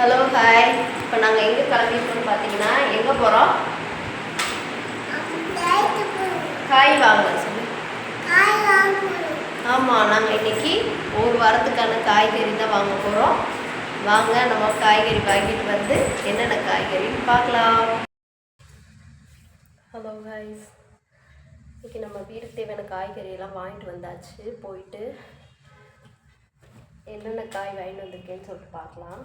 Hello hi இப்போ நாங்கள் எங்கே கிளம்பிருக்கோம்னு பார்த்தீங்கன்னா எங்கே போகிறோம் காய் வாங்க சொல்லி. ஆமாம் நாங்கள் இன்னைக்கு ஒரு வாரத்துக்கான காய்கறி தான் வாங்க போகிறோம் வாங்க நம்ம காய்கறி வாங்கிட்டு வந்து என்னென்ன காய்கறின்னு பார்க்கலாம். ஹலோ ஹாய்ஸ் இன்றைக்கி நம்ம வீட்டுக்கு தேவையான காய்கறியெல்லாம் வாங்கிட்டு வந்தாச்சு. போயிட்டு என்னென்ன காய் வாங்கிட்டு வந்திருக்கேன்னு சொல்லிட்டு பார்க்கலாம்.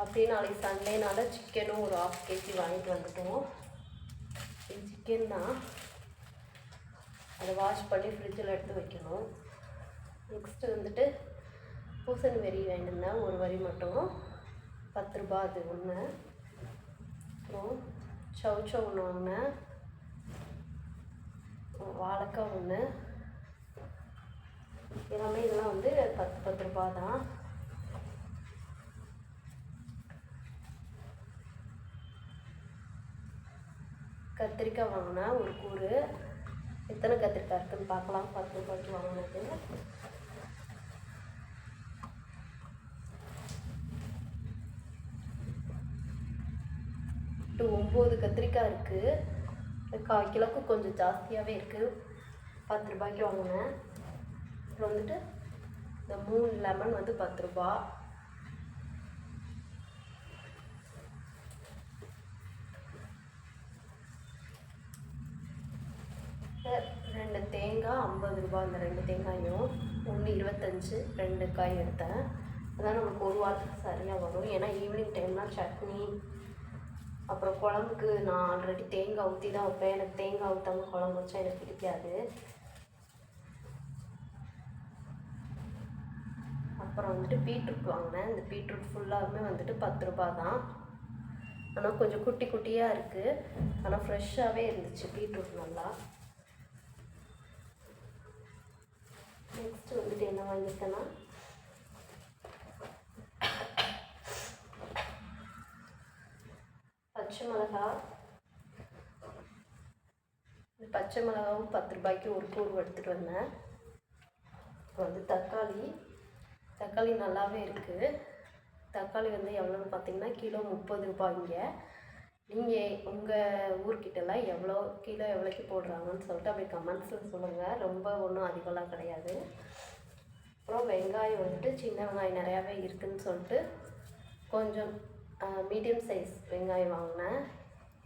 அப்படியே நாளைக்கு சண்டேனால சிக்கனும் ஒரு ஆஃப் கேஜி வாங்கிட்டு வந்துட்டோம். இது சிக்கன் தான். அதை வாஷ் பண்ணி ஃப்ரிட்ஜில் எடுத்து வைக்கணும். நெக்ஸ்ட்டு வந்துட்டு பூசணி வரி வாங்கியிருந்தேன் ஒரு வரி மட்டும். பத்து ரூபா அது ஒன்று அப்புறம் சவு சவு ஒன்று வாங்கினேன் வாழைக்காய் ஒன்று எல்லாமே இதெல்லாம் வந்து பத்து பத்து ரூபா தான். கத்திரிக்காய் வாங்கினேன் ஒரு கூறு. எத்தனை கத்திரிக்காய் இருக்குன்னு பார்க்கலாம். பத்து ரூபாய்க்கு வாங்கினது. டு ஒம்பது கத்திரிக்காய் இருக்குது கால் கிலோக்கு கொஞ்சம் ஜாஸ்தியாகவே இருக்குது பத்து ரூபாய்க்கு வாங்கினேன். அப்புறம் வந்துட்டு இந்த மூணு லெமன் வந்து பத்து ரூபா. ரெண்டு தேங்காய் ஐம்பது ரூபா அந்த ரெண்டு தேங்காயும் ஒன்று இருபத்தஞ்சு ரெண்டு காய் எடுத்தேன். அதான் நமக்கு ஒரு வாரத்துக்கு சரியாக வரும். ஏன்னா ஈவினிங் டைம்னால் சட்னி அப்புறம் குழம்புக்கு நான் ஆல்ரெடி தேங்காய் ஊற்றி தான் வைப்பேன். எனக்கு தேங்காய் ஊற்றாம குழம்பு வச்சா எனக்கு பிடிக்காது. அப்புறம் வந்துட்டு பீட்ரூட் வாங்கினேன். இந்த பீட்ரூட் ஃபுல்லாகவுமே வந்துட்டு பத்து ரூபா தான். ஆனால் கொஞ்சம் குட்டி குட்டியாக இருக்குது ஆனால் ஃப்ரெஷ்ஷாகவே இருந்துச்சு பீட்ரூட் நல்லா. நெக்ஸ்ட் வந்துட்டு என்ன வாங்கியிருக்கேன்னா? பச்சை மிளகா. இந்த பச்சை மிளகாவும் பத்து ரூபாய்க்கு ஒரு கூறு எடுத்துகிட்டு வந்தேன். அப்புறம் வந்து தக்காளி. தக்காளி நல்லாவே இருக்குது தக்காளி வந்து எவ்வளோன்னு பார்த்தீங்கன்னா கிலோ முப்பது ரூபாய்ங்க. நீங்கள் உங்கள் ஊர்கிட்டலாம் எவ்வளோ கிலோ எவ்வளோக்கு போடுறாங்கன்னு சொல்லிட்டு அப்படி கமெண்ட்ஸில் சொல்லுங்கள் ரொம்ப ஒன்றும் அதிகம்லாம் கிடையாது. அப்புறம் வெங்காயம் வந்துட்டு சின்ன வெங்காயம் நிறையாவே இருக்குதுன்னு சொல்லிட்டு கொஞ்சம் மீடியம் சைஸ் வெங்காயம் வாங்கினேன்.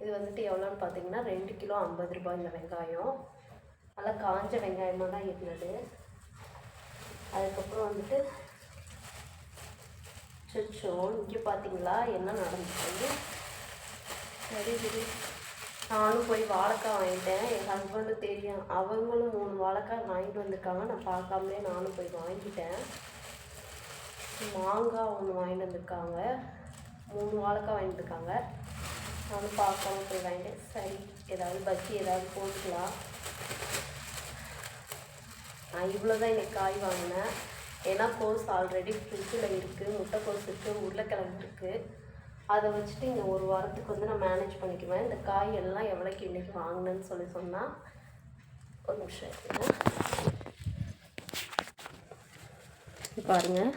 இது வந்துட்டு எவ்வளோன்னு பார்த்தீங்கன்னா ரெண்டு கிலோ ஐம்பது ரூபாய் இந்த வெங்காயம். நல்லா காஞ்ச வெங்காயமாக தான் இருந்தது. அதுக்கப்புறம் வந்துட்டு சொச்சோ இங்கே பார்த்தீங்களா? என்ன நடந்துச்சு? சரி சரி. நானும் போய் வாழைக்காய் வாங்கிட்டேன். என் ஹஸ்பண்டு தெரியும். அவங்களும் மூணு வாழைக்காய் வாங்கிட்டு வந்திருக்காங்க. நான் பார்க்காமலே நானும் போய் வாங்கிட்டேன். மாங்காய் ஒன்று வாங்கிட்டு வந்திருக்காங்க. மூணு வாழைக்காய் வாங்கிட்டு இருக்காங்க. நானும் பார்க்காம போய் வாங்கிட்டேன். சரி ஏதாவது பஜ்ஜி ஏதாவது போட்டுக்கலாம். நான் இவ்வளோ தான் இன்னைக்கு காய் வாங்கினேன். ஏன்னா கோஸ் ஆல்ரெடி ஃப்ரிட்ஜில் இருக்குது முட்டைக்கோஸ் இருக்குது உருளைக்கிழங்கு இருக்குது அதை வச்சுட்டு இந்த ஒரு வாரத்துக்கு வந்து நான் மேனேஜ் பண்ணிக்குவேன். இந்த காய் எல்லாம் எவ்வளோக்கு இன்றைக்கி வாங்கினேன்னு சொல்லி சொன்னால் ஒரு நிமிஷம் பாருங்கள்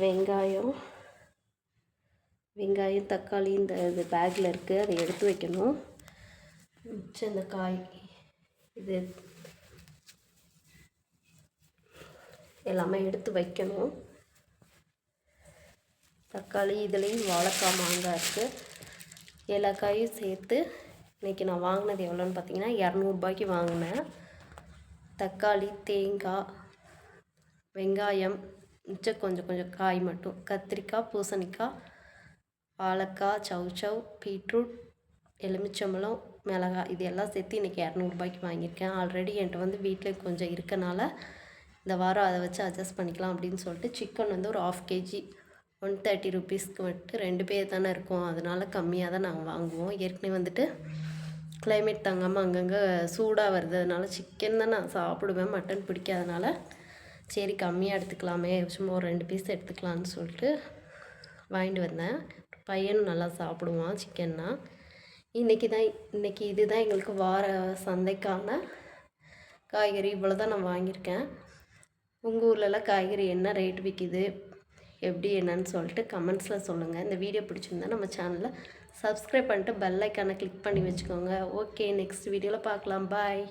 வெங்காயம் வெங்காயம் தக்காளி இந்த இது பேக்கில் இருக்குது அதை எடுத்து வைக்கணும். மிச்சம் இந்த காய் இது எல்லாமே எடுத்து வைக்கணும். தக்காளி இதுலேயும் வாழைக்காய் மாங்காய் இருக்குது எல்லா காயும் சேர்த்து இன்றைக்கி நான் வாங்கினது எவ்வளோன்னு பார்த்தீங்கன்னா இரநூறுபாய்க்கு வாங்கினேன். தக்காளி தேங்காய் வெங்காயம் மிச்சம் கொஞ்சம் கொஞ்சம் காய் மட்டும். கத்திரிக்காய் பூசணிக்காய் வாழைக்காய் சவ் பீட்ரூட் எலுமிச்சம்பழம் மிளகாய் இது எல்லாம் சேர்த்து இன்றைக்கி இரநூறுபாய்க்கு வாங்கியிருக்கேன். ஆல்ரெடி என்கிட்ட வந்து வீட்டில் கொஞ்சம் இருக்கனால இந்த வாரம் அதை வச்சு அட்ஜஸ்ட் பண்ணிக்கலாம் அப்படின்னு சொல்லிட்டு சிக்கன் வந்து ஒரு ஆஃப் கேஜி ஒன் தேர்ட்டி ருபீஸ்க்கு வந்துட்டு ரெண்டு பேர் தானே இருக்கோம். அதனால் கம்மியாக தான் நாங்கள் வாங்குவோம். ஏற்கனவே வந்துட்டு கிளைமேட் தங்காமல் அங்கங்கே சூடாக வருது. அதனால சிக்கன் தான் நான் சாப்பிடுவேன். மட்டன் பிடிக்காதனால. சரி கம்மியாக எடுத்துக்கலாமே. சும்மா ஒரு ரெண்டு பீஸ் எடுத்துக்கலான்னு சொல்லிட்டு வாங்கிட்டு வந்தேன். பையனும் நல்லா சாப்பிடுவான் சிக்கன்னா இன்றைக்கி தான் இன்றைக்கி இதுதான் எங்களுக்கு வார சந்தைக்கான காய்கறி. இவ்வளோ தான் நான் வாங்கியிருக்கேன். உங்கள் ஊர்லலாம் காய்கறி என்ன ரேட் விற்கிது எப்படி என்னன்னு சொல்லிட்டு கமெண்ட்ஸில் சொல்லுங்கள் இந்த வீடியோ பிடிச்சிருந்தா நம்ம சேனலை சப்ஸ்கிரைப் பண்ணிட்டு பெல் ஐக்கானை கிளிக் பண்ணி வச்சுக்கோங்க. ஓகே நெக்ஸ்ட் வீடியோவில் பார்க்கலாம். பாய்